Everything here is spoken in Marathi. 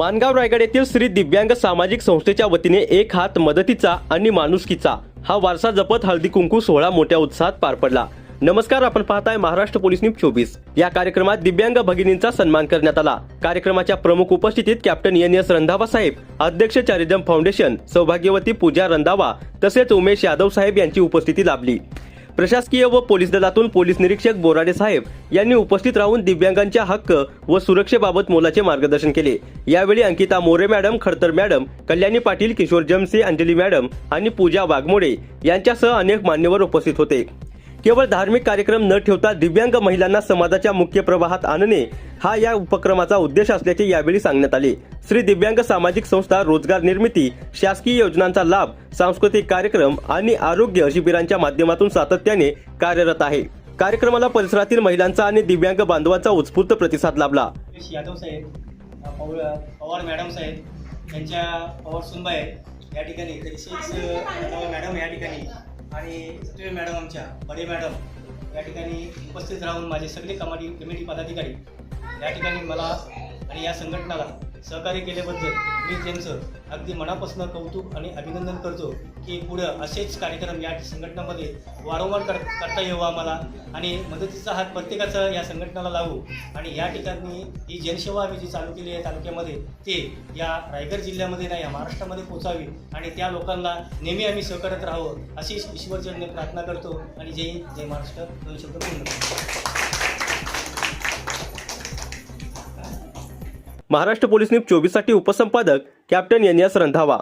मानगाव रायगड येथील श्री दिव्यांग सामाजिक संस्थेच्या वतीने एक हात मदतीचा आणि माणुसकीचा हा वारसा जपत हळदी कुंकू सोहळा मोठ्या उत्साहात पार पडला. नमस्कार आपण पाहताय महाराष्ट्र पोलीस न्यूज चोवीस. या कार्यक्रमात दिव्यांग भगिनींचा सन्मान करण्यात आला. कार्यक्रमाच्या प्रमुख उपस्थितीत captain N S Randhawa Sahib अध्यक्ष चारिदम फाउंडेशन सौभाग्यवती पूजा रंधावा तसेच उमेश यादव साहेब यांची उपस्थिती लाभली. प्रशासकीय व पोलीस दलातून पोलीस निरीक्षक बोराडे साहेब यांनी उपस्थित राहून दिव्यांगांच्या हक्क व सुरक्षेबाबत मोलाचे मार्गदर्शन केले. यावेळी Ankita More madam Khadtar madam Kalyani Patil Kishor Jamse Anjali madam आणि पूजा वाघमोडे यांच्यासह अनेक मान्यवर उपस्थित होते. केवळ धार्मिक कार्यक्रम न ठेवता दिव्यांग महिलांना समाजाच्या मुख्य प्रवाहात आणणे हा या उपक्रमाचा उद्देश असल्याचे यावेळी सांगण्यात आले. श्री दिव्यांग सामाजिक संस्था रोजगार निर्मिती शासकीय योजनांचा लाभ सांस्कृतिक कार्यक्रम आणि आरोग्य शिबिरांच्या माध्यमातून सातत्याने कार्यरत आहे. कार्यक्रमाला परिसरातील महिलांचा आणि दिव्यांग बांधवांचा उत्स्फूर्त प्रतिसाद लाभला. यादव साहेब पवार मॅडम साहेब यांच्या पवार सुनबाई या ठिकाणी मॅडम या ठिकाणी. आणि सत्वे मॅडम आमच्या बडे मॅडम या ठिकाणी उपस्थित राहून माझे सगळे कमाडी कमिटी पदाधिकारी या ठिकाणी मला आणि या संघटनाला सहकार्य केल्याबद्दल मी त्यांचं अगदी मनापासून कौतुक आणि अभिनंदन करतो की पुढं असेच कार्यक्रम या संघटनामध्ये वारंवार कर करता यावं आम्हाला आणि मदतीचा हात प्रत्येकाचा या संघटनाला लावू. आणि या ठिकाणी ही जनसेवा आम्ही जी चालू केली आहे तालुक्यामध्ये ते या रायगड जिल्ह्यामध्ये नाही या महाराष्ट्रामध्ये पोचावी आणि त्या लोकांना नेहमी आम्ही सहकारत राहावं अशी ईश्वरचरणी प्रार्थना करतो आणि जय जय महाराष्ट्र दोन शब्द पूर्ण महाराष्ट्र पोलीस न्यूज चोवीससाठी उपसंपादक कॅप्टन एन एस रंधावा